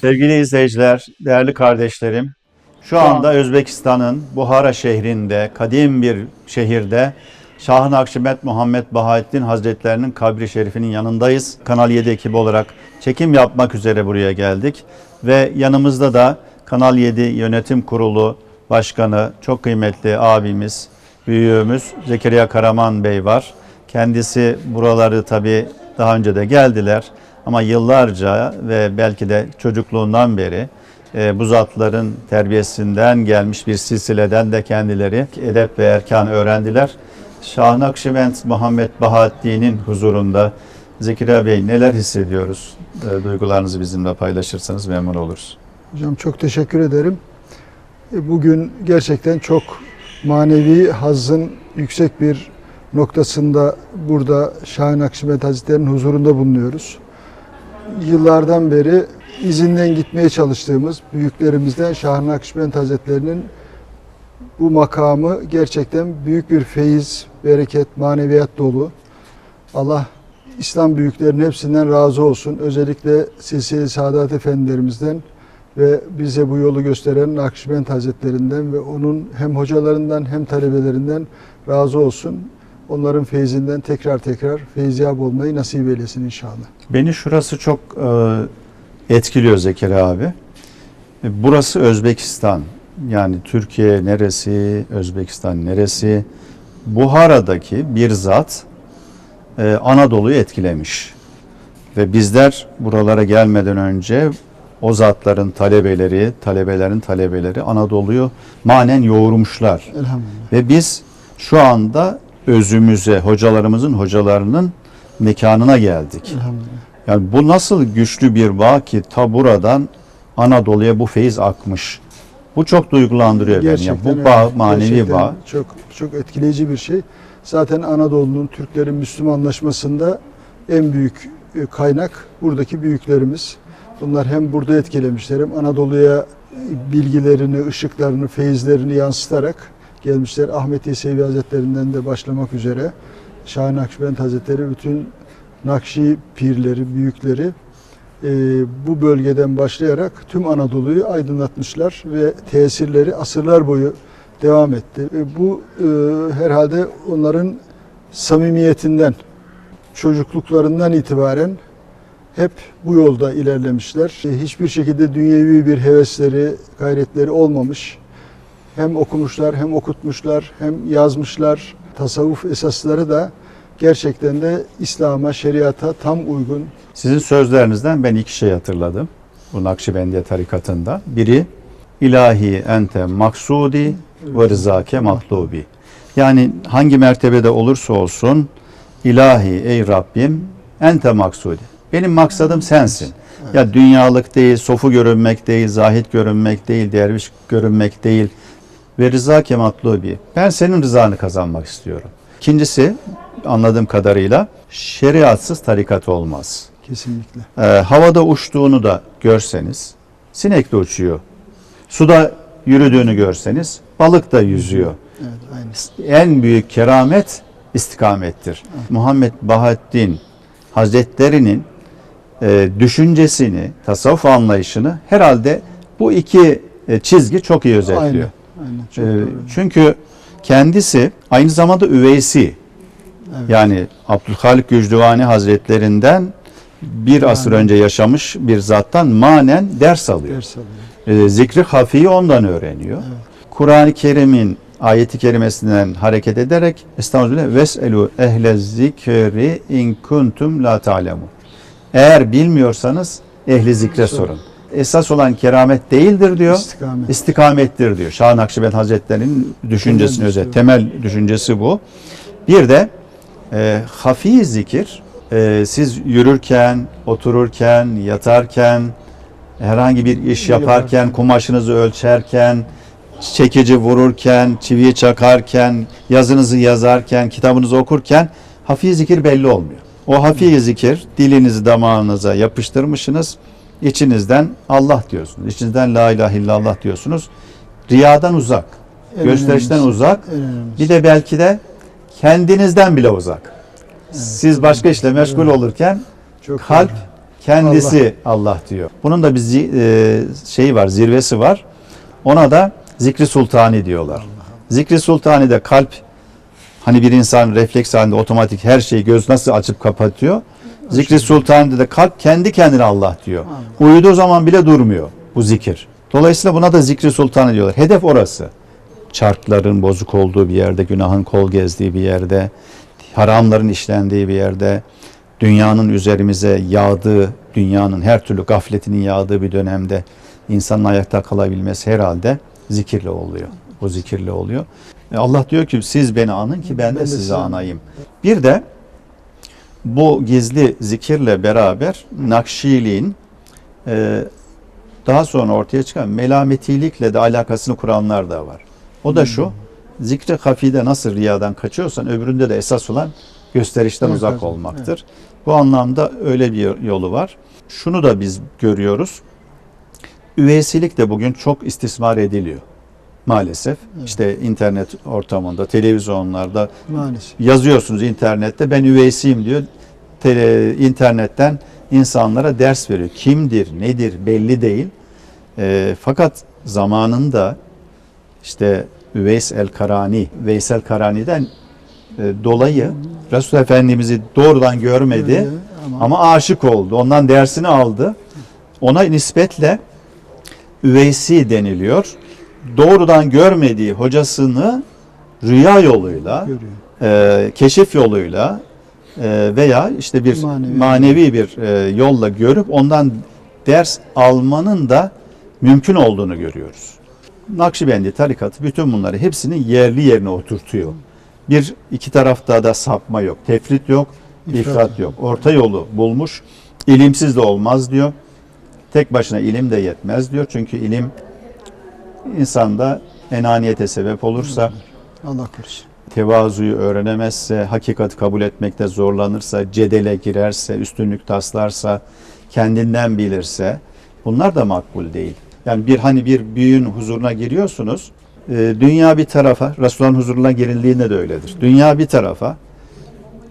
Sevgili izleyiciler, değerli kardeşlerim, şu anda Özbekistan'ın Buhara şehrinde, kadim bir şehirde Şah-ı Nakşibend Muhammed Bahaettin Hazretlerinin kabri şerifinin yanındayız. Kanal 7 ekibi olarak çekim yapmak üzere buraya geldik. Ve yanımızda da Kanal 7 Yönetim Kurulu Başkanı, çok kıymetli abimiz, büyüğümüz Zekeriya Karaman Bey var. Kendisi buraları tabii daha önce de geldiler ama yıllarca ve belki de çocukluğundan beri e, bu zatların terbiyesinden gelmiş bir silsileden de kendileri edep ve erkan öğrendiler. Şah Nakşibend Muhammed Bahattin'in huzurunda Zekeriya Bey neler hissediyoruz? E, duygularınızı bizimle paylaşırsanız memnun oluruz. Hocam çok teşekkür ederim. E, Bugün gerçekten çok manevi hazzın yüksek bir noktasında burada Şahin Akşibet Hazretleri'nin huzurunda bulunuyoruz. Yıllardan beri izinden gitmeye çalıştığımız büyüklerimizden Şahin Akşibet Hazretleri'nin bu makamı gerçekten büyük bir feyiz, bereket, maneviyat dolu. Allah İslam büyüklerinin hepsinden razı olsun. Özellikle Silsile-i Saadat Efendilerimizden ve bize bu yolu gösteren Nakşibend Hazretlerinden ve onun hem hocalarından hem talebelerinden razı olsun. Onların feyzinden tekrar tekrar feyziyab olmayı nasip eylesin inşallah. Beni şurası çok e, etkiliyor Zekeriya abi. E, Burası Özbekistan. Yani Türkiye neresi, Özbekistan neresi? Buhara'daki bir zat e, Anadolu'yu etkilemiş. Ve bizler buralara gelmeden önce o zatların talebeleri, talebelerin talebeleri Anadolu'yu manen yoğurmuşlar. Elhamdülillah. Ve biz şu anda özümüze, hocalarımızın hocalarının mekanına geldik. Yani bu nasıl güçlü bir bağ ki ta buradan Anadolu'ya bu feyiz akmış. Bu çok duygulandırıyor beni. Yani bu bağ manevi Gerçekten bağ. Çok çok etkileyici bir şey. Zaten Anadolu'nun Türklerin Müslümanlaşmasında en büyük e, kaynak buradaki büyüklerimiz. Bunlar hem burada etkilemişler hem Anadolu'ya e, bilgilerini, ışıklarını, feyizlerini yansıtarak gelmişler. Ahmet Yesevi Hazretlerinden de başlamak üzere Şahin Nakşibend Hazretleri bütün Nakşi pirleri, büyükleri e, bu bölgeden başlayarak tüm Anadolu'yu aydınlatmışlar ve tesirleri asırlar boyu devam etti. E, bu e, herhalde onların samimiyetinden, çocukluklarından itibaren hep bu yolda ilerlemişler. E, hiçbir şekilde dünyevi bir hevesleri, gayretleri olmamış. Hem okumuşlar, hem okutmuşlar, hem yazmışlar. Tasavvuf esasları da gerçekten de İslam'a, şeriata tam uygun. Sizin sözlerinizden ben iki şey hatırladım. Bu Nakşibendiye tarikatında. Biri ilahi ente maksudi ve rızake matlubi. Yani hangi mertebede olursa olsun ilahi ey Rabbim ente maksudi. Benim maksadım sensin. Ya dünyalık değil, sofu görünmek değil, zahit görünmek değil, derviş görünmek değil. Ve rızake matlubi. Ben senin rızanı kazanmak istiyorum. İkincisi anladığım kadarıyla şeriatsız tarikat olmaz. Kesinlikle. Ee, havada uçtuğunu da görseniz, sinek de uçuyor. Suda yürüdüğünü görseniz, balık da yüzüyor. Evet, aynı. En büyük keramet istikamettir. Muhammed Bahattin Hazretleri'nin e, düşüncesini, tasavvuf anlayışını herhalde bu iki e, çizgi çok iyi özetliyor. Aynen. Aynen. Ee, çünkü kendisi aynı zamanda üveysi. Evet. Yani Abdülhalik Gücdüvani Hazretlerinden bir asır Yani. önce yaşamış bir zattan manen ders alıyor. Ders alıyor. Ee, zikri hafiyi ondan öğreniyor. Evet. Kur'an-ı Kerim'in ayeti kerimesinden hareket ederek Estağfirullah veselu ehle zikri in kuntum la ta'lemun. Eğer bilmiyorsanız ehli zikre Sorun. Esas olan keramet değildir diyor. İstikamet. istikamettir diyor. Şah Nakşibend Hazretleri'nin düşüncesini özet, temel düşüncesi bu. Bir de e, hafi zikir, e, siz yürürken, otururken, yatarken, herhangi bir iş yaparken, Yaparken. kumaşınızı ölçerken, çekici vururken, çiviyi çakarken, yazınızı yazarken, kitabınızı okurken hafi zikir belli olmuyor. O hafi zikir dilinizi damağınıza yapıştırmışsınız. İçinizden Allah diyorsunuz. İçinizden la ilahe illallah diyorsunuz. Riyadan uzak, En gösterişten önemlisi. uzak, önemlisi. bir de belki de kendinizden bile uzak. Siz başka işle meşgul Evet. olurken Çok kalp doğru. Kendisi Allah, diyor. Bunun da bir e, şeyi var, zirvesi var. Ona da zikri sultani diyorlar. Zikri sultani de kalp hani bir insan refleks halinde otomatik her şeyi göz nasıl açıp kapatıyor. Zikri sultani de kalp kendi kendine Allah diyor. Uyuduğu zaman bile durmuyor bu zikir. Dolayısıyla buna da zikri sultanı diyorlar. Hedef orası. Çarkların bozuk olduğu bir yerde, günahın kol gezdiği bir yerde, haramların işlendiği bir yerde, dünyanın üzerimize yağdığı, dünyanın her türlü gafletinin yağdığı bir dönemde insanın ayakta kalabilmesi herhalde zikirle oluyor. O zikirle oluyor. E Allah diyor ki siz beni anın ki ben de Ben de sizi sizi anayım. Bir de bu gizli zikirle beraber Nakşiliğin e, daha sonra ortaya çıkan melametilikle de alakasını kuranlar da var. O da şu, zikre hafide nasıl riyadan kaçıyorsan öbüründe de esas olan gösterişten Evet, uzak evet, olmaktır. Bu anlamda öyle bir yolu var. Şunu da biz görüyoruz. Üveysilik de bugün çok istismar ediliyor. Maalesef. İşte internet ortamında, televizyonlarda Maalesef. yazıyorsunuz internette ben üveysiyim diyor. Tele, internetten insanlara ders veriyor. Kimdir, nedir belli değil. Ee, fakat zamanında işte Üveys el-Karani, Veysel Karani'den e, dolayı Resul Efendimiz'i doğrudan görmedi Öyle ama, ama aşık oldu. Ondan dersini aldı. Ona nispetle Üveysi deniliyor. Doğrudan görmediği hocasını rüya yoluyla görüyor. e, keşif yoluyla e, veya işte bir Manevi. manevi, bir e, yolla görüp ondan ders almanın da mümkün olduğunu görüyoruz. Nakşibendi tarikatı bütün bunları hepsini yerli yerine oturtuyor. Bir iki tarafta da sapma yok, tefrit yok, İfrat ifrat yok. Orta yolu bulmuş. İlimsiz de olmaz diyor. Tek başına ilim de yetmez diyor. Çünkü ilim insanda enaniyete sebep olursa, Allah korusun. tevazuyu öğrenemezse, hakikati kabul etmekte zorlanırsa, cedele girerse, üstünlük taslarsa, kendinden bilirse bunlar da makbul değil. Yani bir hani bir büyüğün huzuruna giriyorsunuz. e, Dünya bir tarafa, Resulullah'ın huzuruna girildiğinde de öyledir. Dünya bir tarafa,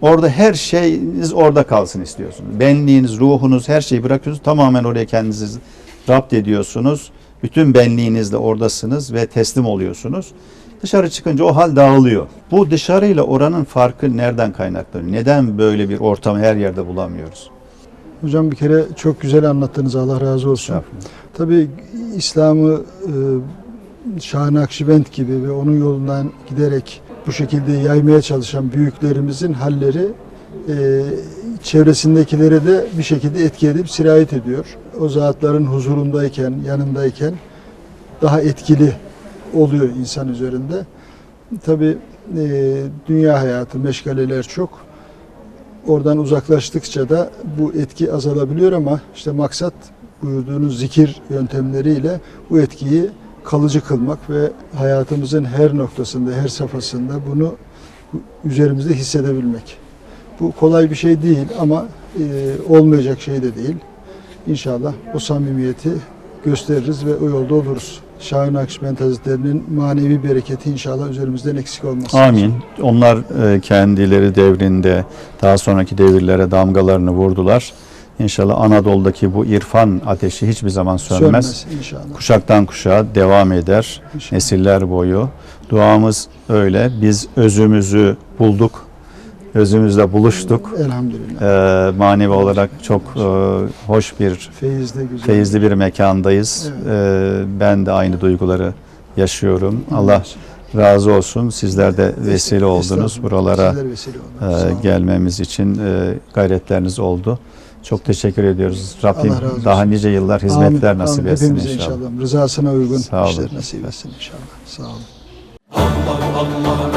orada her şeyiniz orada kalsın istiyorsunuz. Benliğiniz, ruhunuz, her şeyi bırakıyorsunuz. Tamamen oraya kendinizi rapt ediyorsunuz. Bütün benliğinizle oradasınız ve teslim oluyorsunuz. Dışarı çıkınca o hal dağılıyor. Bu dışarıyla oranın farkı nereden kaynaklanıyor? Neden böyle bir ortamı her yerde bulamıyoruz? Hocam bir kere çok güzel anlattınız. Allah razı olsun. Tabii İslam'ı e, Şah Nakşibend gibi ve onun yolundan giderek bu şekilde yaymaya çalışan büyüklerimizin halleri e, çevresindekilere de bir şekilde etki edip sirayet ediyor. O zatların huzurundayken, yanındayken daha etkili oluyor insan üzerinde. Tabii e, dünya hayatı, meşgaleler çok. Oradan uzaklaştıkça da bu etki azalabiliyor ama işte maksat buyurduğunuz zikir yöntemleriyle bu etkiyi kalıcı kılmak ve hayatımızın her noktasında, her safhasında bunu üzerimizde hissedebilmek. Bu kolay bir şey değil ama e, olmayacak şey de değil. İnşallah o samimiyeti gösteririz ve o yolda oluruz. Şahin Akşibend Hazretleri'nin manevi bereketi inşallah üzerimizden eksik olmasın. Amin. Onlar e, kendileri devrinde daha sonraki devirlere damgalarını vurdular. İnşallah Anadolu'daki bu irfan ateşi hiçbir zaman sönmez. Sönmez inşallah. Kuşaktan kuşağa devam eder. İnşallah. Nesiller boyu. Duamız öyle. Biz özümüzü bulduk özümüzle buluştuk. Elhamdülillah. Ee, manevi olarak çok e, hoş bir feyizli, güzel. feyizli bir mekandayız. Evet. Ee, ben de aynı duyguları yaşıyorum. Allah razı olsun. Sizler de vesile oldunuz. Buralara e, gelmemiz için e, gayretleriniz oldu. Çok teşekkür ediyoruz. Rabbim daha nice yıllar hizmetler amin, nasip amin. etsin Hepimize inşallah. Rızasına uygun Sağ işler nasip etsin inşallah. Sağ olun. Allah Allah